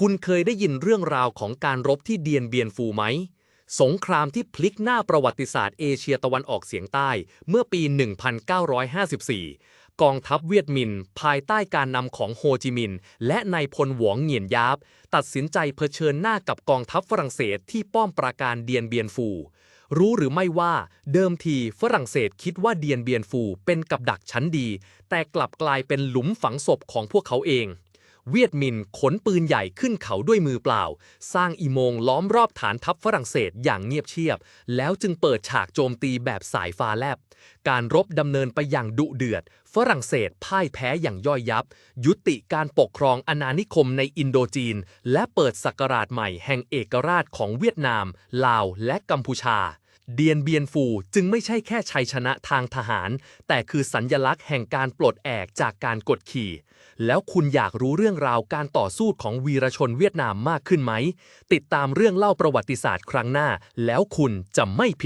คุณเคยได้ยินเรื่องราวของการรบที่เดียนเบียนฟูไหม สงครามที่พลิกหน้าประวัติศาสตร์เอเชียตะวันออกเฉียงใต้ เมื่อปี 1954 กองทัพเวียดมิน ภายใต้การนำของโฮจิมินห์และนายพลหวงเหงียนยาบ ตัดสินใจเผชิญหน้ากับกองทัพฝรั่งเศสที่ป้อมปราการเดียนเบียนฟู รู้หรือไม่ว่าเดิมทีฝรั่งเศสคิดว่าเดียนเบียนฟูเป็นกับดักชั้นดี แต่กลับกลายเป็นหลุมฝังศพของพวกเขาเอง เวียดมินขนปืนใหญ่ขึ้นเขาด้วยมือเปล่า สร้างอีโมงล้อมรอบฐานทัพฝรั่งเศสอย่างเงียบเชียบ แล้วจึงเปิดฉากโจมตีแบบสายฟ้าแลบ การรบดำเนินไปอย่างดุเดือด ฝรั่งเศสพ่ายแพ้อย่างย่อยยับ ยุติการปกครองอาณานิคมในอินโดจีน และเปิดศักราชใหม่แห่งเอกราชของเวียดนาม ลาว และกัมพูชา เดียนเบียนฟูจึงไม่ใช่แค่ชัยชนะทางทหาร แต่คือสัญญลักษณ์แห่งการปลดแอกจากการกดขี่ แล้วคุณอยากรู้เรื่องราวการต่อสู้ของวีรชนเวียดนามมากขึ้นไหม ติดตามเรื่องเล่าประวัติศาสตร์ครั้งหน้า แล้วคุณจะไม่ผิด